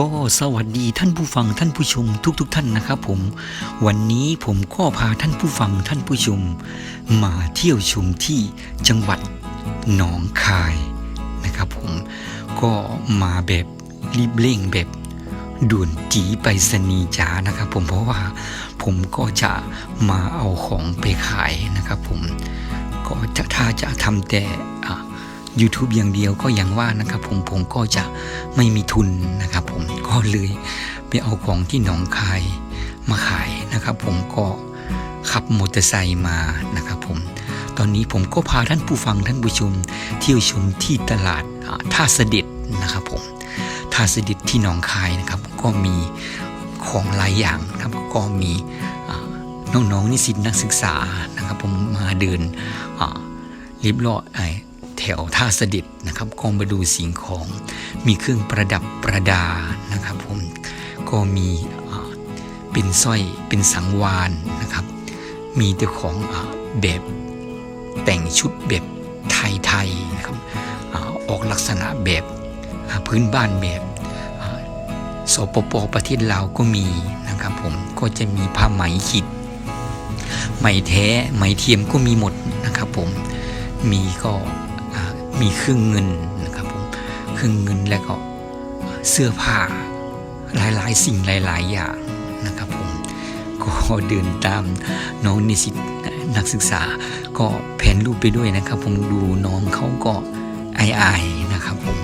ก็สวัสดีท่านผู้ฟังท่านผู้ชมทุกๆทท่านนะครับผม วันนี้ผมก็พาท่านผู้ฟังท่านผู้ชม มาเที่ยวชมที่จังหวัดหนองคายนะครับผมก็มาแบบรีบเร่งแบบด่วนจีไปสนีจ๋านะครับผมเพราะว่าผมก็จะมาเอาของไปขายนะครับผมก็จะถ้าจะทำแต่ YouTube อย่างเดียวก็อย่างว่านะครับ ผมผมก็จะไม่มีทุนนะครับผมก็เลยไปเอาของที่หนองคายมาขายนะครับ ผมก็ขับมอเตอร์ไซค์มานะครับผมตอนนี้ผมก็พาท่านผู้ฟังท่านผู้ชม เที่ยวชมที่ตลาดท่าเสด็จนะครับผมท่าเสด็จที่หนองคายนะครับ ก็มีของหลายอย่างนะครับก็มีน้องๆนิสิตนักศึกษานะครับ ผมมาเดินริบลอดไอ ถวท่าเสด็จนะครับก็มาดูสิ่งของ มีเครื่องประดับประดานะครับผมก็มีเป็นสร้อยเป็นสังวานนะครับ มีแต่ของแบบแต่งชุดแบบไทยๆนะครับอออกลักษณะแบบพื้นบ้านแบบสปปประเทศลาวก็มีนะครับผมก็จะมีผ้าไหมขิดไหมแท้ไหมเทียมก็มีหมดนะครับผมมีก็ มีเครื่องเงินนะครับผมเครื่องเงินและก็เสื้อผ้าหลายๆ สิ่งหลาย ๆ อย่างนะครับผมก็เดินตามน้องนิสิตนักศึกษา ก็แผนรูปไปด้วยนะครับ ผมดูน้องเขาก็อายๆนะครับผม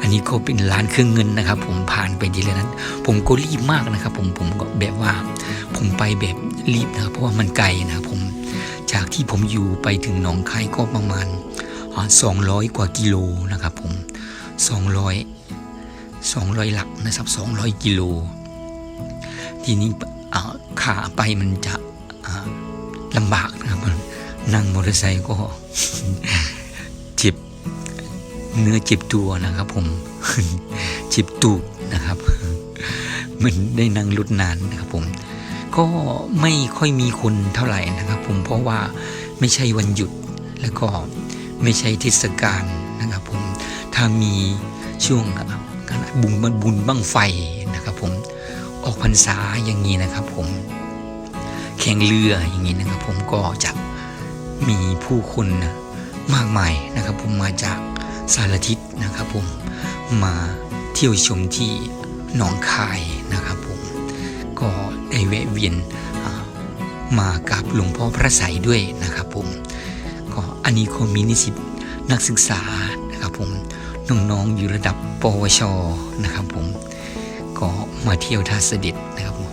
อันนี้ก็เป็นร้านเครื่องเงินนะครับ ผมผ่านไปทีละนั้น ผมก็รีบมากนะครับ ผมผมก็แบบว่า ผมไปแบบรีบนะครับเพราะว่ามันไกลนะครับผมจากที่ผมอยู่ไปถึงหนองคายก็ประมาณ สองร้อยกว่ากิโลนะครับผมสองร้อยสองร้อยหลักนะครับสองร้อยกิโล ทีนี้อ่ขาไปมันจะลำบากนะครับนั่งมอเตอร์ไซค์ก็เจ็บเนื้อเจ็บตัวนะครับผมเจ็บตูดนะครับมันได้นั่งรถนานนะครับผม ก็ไม่ค่อยมีคนเท่าไหร่นะครับผมเพราะว่าไม่ใช่วันหยุดแล้วก็ ไม่ใช่เทศกาลนะครับผมถ้ามีช่วงขณะบุญบุญบั้งไฟนะครับผมออกพรรษาอย่างนี้นะครับ ผมแข่งเรืออย่างนี้นะครับ ผมก็จะมีผู้คนมากมายนะครับ ผมมาจากสารทิศนะครับ ผมมาเที่ยวชมที่หนองคายนะครับ ผมก็ได้แวะเวียนมากับหลวงพ่อพระไสยด้วยนะครับ ผม อันนี้ก็มีนิสิตนักศึกษานะครับผมน้องๆอยู่ระดับปวชนะครับผมก็มาเที่ยวท่าเสด็จนะครับผม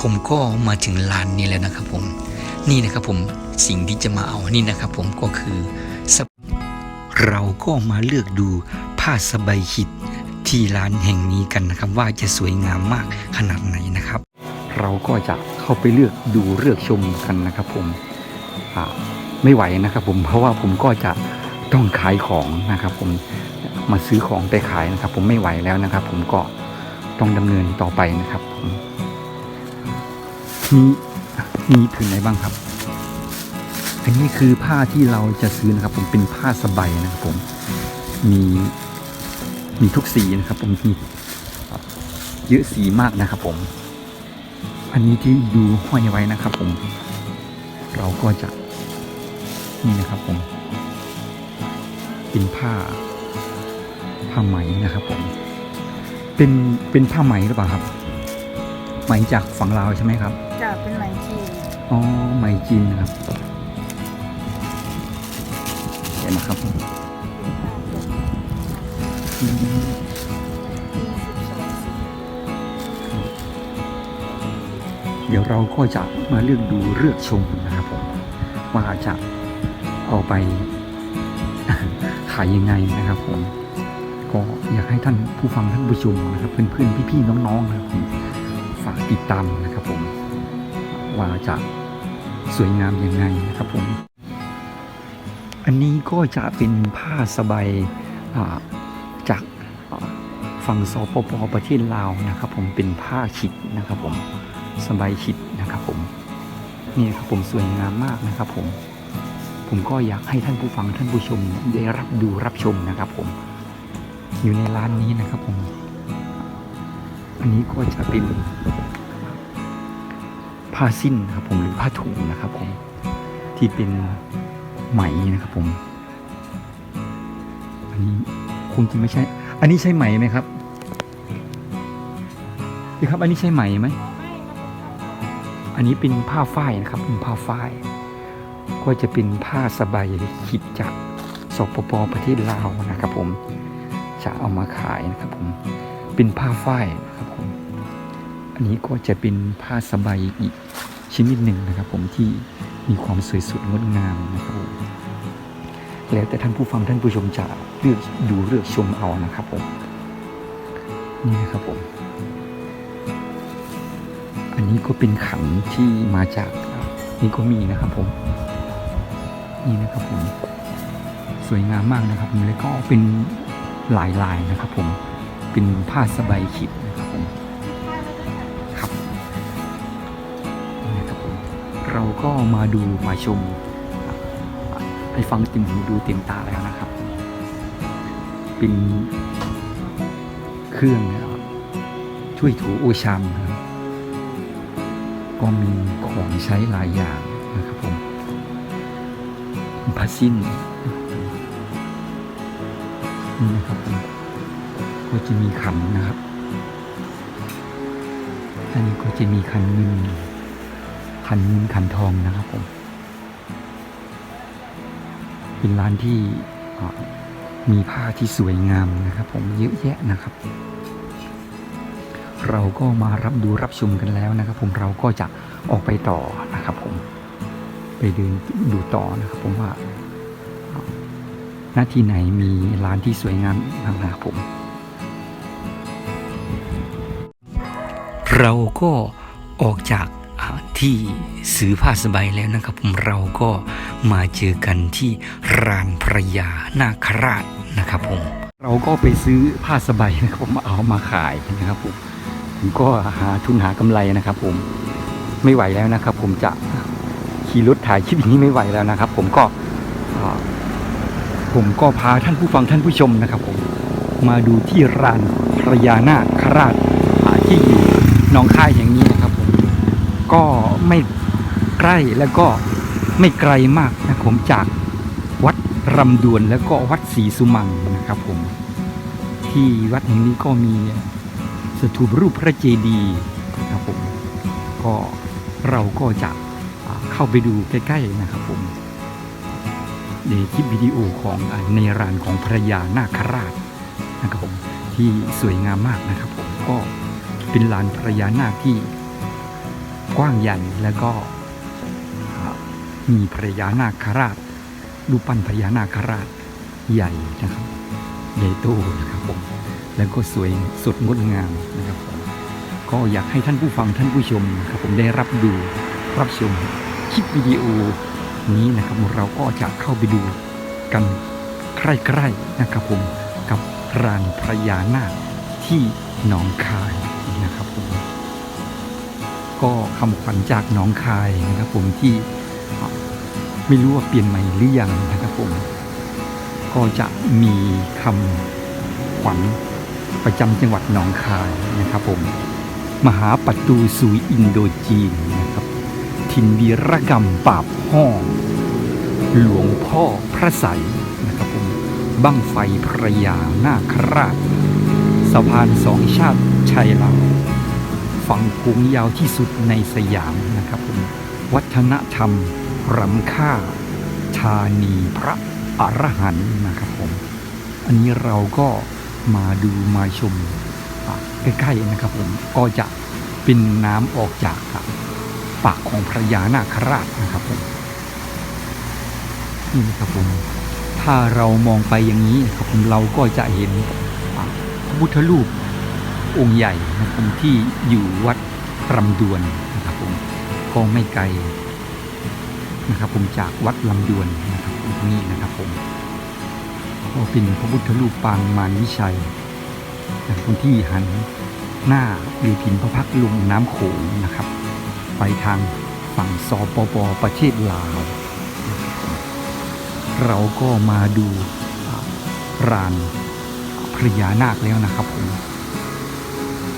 ผมก็มาถึงลานนี้แล้วนะครับผมนี่นะครับผมสิ่งที่จะมาเอานี่นะครับผมก็คือเราก็มาเลือกดูผ้าสบายขิดที่ร้านแห่งนี้กันนะครับ ว่าจะสวยงามมากขนาดไหนนะครับ เราก็จะเข้าไปเลือกดูเลือกชมกันนะครับผมอ่า ไม่ไหวนะครับผมเพราะว่าผมก็จะต้องขายของนะครับ ผมมาซื้อของไปขายนะครับ ผมไม่ไหวแล้วนะครับ ผมก็ต้องดำเนินต่อไปนะครับมมีมีผืนไหนบ้างครับ อันนี้คือผ้าที่เราจะซื้อนะครับ ผมเป็นผ้าสบายนะครับ ผมมีมีทุกสีนะครับ ผมมีเยอะสีมากนะครับ ผม อันนี้ที่ดูห้อยไว้นะครับ ผม เราก็จะ นี่นะครับผม เป็นผ้า ผ้าไหมนะครับผม เป็นเป็นผ้าไหมหรือเปล่าครับ ไหมจากฝั่งลาวใช่ไหมครับจะเป็นไหมจีนอ๋อไหมจีนนะครับเห็นนะครับผมอืมเดี๋ยวเราก็จะมาเลือกดูเลือกชมนะครับผมว่าจะ เอาไปขายยังไงนะครับผมก็อยากให้ท่านผู้ฟังท่านผู้ชมนะครับ เพื่อนๆพี่ๆน้องๆนะครับผมฝากติดตามนะครับผมว่าจะสวยงามยังไงนะครับผม อันนี้ก็จะเป็นผ้าสบายจากฝั่งสปปประเทศลาวนะครับ ผมเป็นผ้าขิดนะครับผมสบายคิดนะครับผมนี่ครับผมสวยงามมากนะครับผม ผมก็อยากให้ท่านผู้ฟังท่านผู้ชมได้รับดูรับชมนะครับผม อยู่ในร้านนี้นะครับผม อันนี้ก็จะเป็นผ้าสิ้นนะครับผมหรือผ้าถุงนะครับผมที่เป็นไหมนะครับผม อันนี้คงจะไม่ใช่ อันนี้ใช่ไหมไหมครับพี่ครับ อันนี้ใช่ไหมไหม อันนี้เป็นผ้าฝ้ายนะครับเป็นผ้าฝ้าย ก็จะเป็นผ้าสบายคิดจากสปปประเทศลาวนะครับ ผมจะเอามาขายนะครับ ผมเป็นผ้าฝ้ายนะครับผมอันนี้ก็จะเป็นผ้าสบายอีกชนิดหนึ่งนะครับ ผมที่มีความสวยสดงดงามนะครับผมแล้วแต่ท่านผู้ฟังท่านผู้ชมจะเลือกดูเลือกชมเอานะครับผมนี่นะครับผม อันนี้ก็เป็นขันที่มาจากนี่ก็มีนะครับผม นี่นะครับผมสวยงามมากนะครับผมแล้วก็เป็นลายลายๆนะครับผมเป็นผ้าสบายขิดนะครับผมครับนี่นะครับผมเราก็มาดูมาชมไปฟังเต็มหูดูเต็มตาแล้วนะครับ เป็นเครื่องนะครับช่วยถูโอชามนะครับก็มีของใช้หลายอย่างนะครับผม ผ้าสิ้นนี่นะครับก็จะมีขันนะครับ อันนี้ก็จะมีขันเงินขันเงินขันทองนะครับผมเป็นร้านที่มีผ้าที่สวยงามนะครับผมเยอะแยะนะครับ เราก็มารับดูรับชมกันแล้วนะครับ ผมเราก็จะออกไปต่อนะครับผม ไปเดินดูต่อนะครับผมว่าหน้าที่ไหนมีร้านที่สวยงามบ้างนะครับผม เราก็ออกจากที่ซื้อผ้าสบายแล้วนะครับผมเราก็มาเจอกันที่ร้านพระยานาคราชนะครับผมเราก็ไปซื้อผ้าสบายนะครับผมเอามาขายนะครับผมผมก็หาทุนหากำไรนะครับผมไม่ไหวแล้วนะครับผมจะ ขี่รถถ่ายคลิปอย่างนี้ไม่ไหวแล้วนะครับ ผมก็ผมก็พาท่านผู้ฟังท่านผู้ชมนะครับ ผมมาดูที่ร้านพระยานาคราชอ่าที่อยู่หนองคายแห่งนี้นะครับ ผมก็ไม่ใกล้แล้วก็ไม่ไกลมากนะผมจากวัดรำดวนแล้วก็วัดศรีสุมังนะครับ ผมที่วัดแห่งนี้ก็มีสถูปรูปพระเจดีย์นะครับผมก็เราก็จะ เข้าไปดูใกล้ ๆ นะครับผมในคลิปวิดีโอของในรานของพระยานาคราชนะครับผมที่สวยงามมากนะครับผมก็เป็นลานพระยานาคที่กว้างใหญ่แล้วก็มีพระยานาคราชรูปปั้นพระยานาคราชใหญ่นะครับใหญ่โตนะครับผมแล้วก็สวยสดงดงามนะครับผมก็อยากให้ท่านผู้ฟังท่านผู้ชมนะครับผมได้รับดูรับชมค ลิปวิดีโอนี้นะครับเราก็จะเข้าไปดูกันใกล้ๆนะครับผมกับรานพระยานาคที่หนองคายนะครับผมก็คำขวัญจากหนองคายนะครับผมที่ไม่รู้ว่าเปลี่ยนใหม่หรือยังนะครับผมก็จะมีคำขวัญประจำจังหวัดหนองคายนะครับผมมหาประตูสู่อินโดจีนนะ ถิ่นวีรกรรมปราบห้อง หลวงพ่อพระใสนะครับผมบั้งไฟพระยานาคราชสะพานสองชาติชัยเราฝั่งโค้งยาวที่สุดในสยามนะครับผมวัฒนธรรมรำค่าชานีพระอรหันต์นะครับผม อันนี้เราก็มาดูมาชมใกล้ๆนะครับผมก็จะเป็นน้ำออกจาก ปากของพระยานาคราชนะครับผมนี่นะครับผมถ้าเรามองไปอย่างนี้นะครับผมเราก็จะเห็นพระพุทธรูปองค์ใหญ่นะครับที่อยู่วัดรำดวนนะครับผมก็ไม่ไกลนะครับผมจากวัดลำดวนนะครับผมนี่นะครับผมก็เป็นพระพุทธรูปปางมารวิชัยนะครับที่หันหน้าหรือพินพระพักตร์ลงน้ำโขงนะครับ ไปทางฝั่งสปปประเทศลาว เราก็มาดูอ่ารานพระยานาคแล้วนะครับผม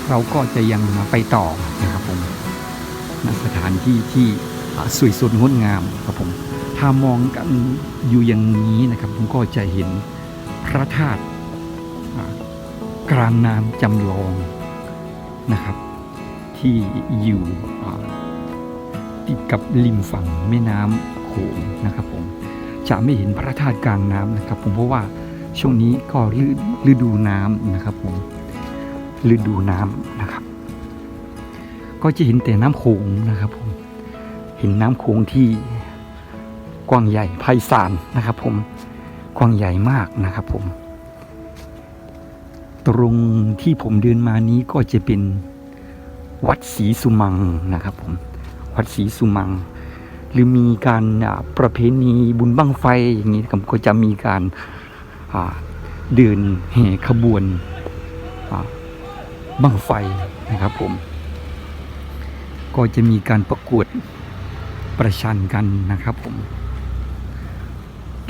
เราก็จะยังไปต่อนะครับผมณสถานที่ที่สวยสดงดงามครับผม ถ้ามองกันอยู่อย่างนี้นะครับผมก็จะเห็นพระธาตุกลางน้ำจำลองนะครับ ที่อยู่อ่า ติดกับริมฝั่งแม่น้ำโขงนะครับผมจะไม่เห็นพระธาตุกลางน้ำนะครับ ผมเพราะว่าช่วงนี้ก็ฤดูน้ำนะครับผมฤดูน้ำนะครับ ก็จะเห็นแต่น้ำโขงนะครับผมเห็นน้ำโขงที่กว้างใหญ่ไพศาลนะครับ ผมกว้างใหญ่มากนะครับ ผม ตรงที่ผมเดินมานี้ก็จะเป็นวัดศรีสุมังนะครับผม วัดศรีสุมัง หรือมีการประเพณีบุญบั้งไฟอย่างนี้ก็จะมีการเดินแห่ขบวนบั้งไฟนะครับผม ก็จะมีการประกวดประชันกันนะครับผม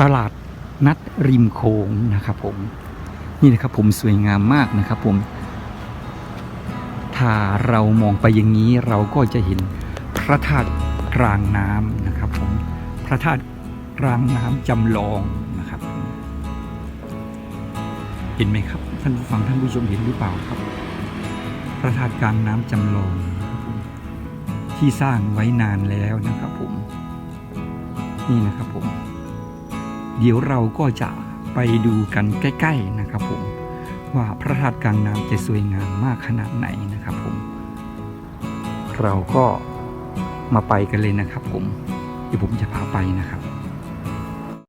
ตลาดนัดริมโขงนะครับผม นี่นะครับผมสวยงามมากนะครับผม ถ้าเรามองไปอย่างนี้เราก็จะเห็น ระธาตุกลางน้ำนะครับผมพระธาตุกลางน้ำจำลองนะครับเห็นไหมครับท่านผู้ฟังท่านผู้ชมเห็นหรือเปล่าครับ พระธาตุกลางน้ำจำลองที่สร้างไว้นานแล้วนะครับผม นี่นะครับผม เดี๋ยวเราก็จะไปดูกันใกล้ ๆนะครับผม ว่าพระธาตุกลางน้ำจะสวยงามมากขนาดไหนนะครับผม เราก็ มาไปกันเลยนะครับผม เดี๋ยวผมจะพาไปนะครับ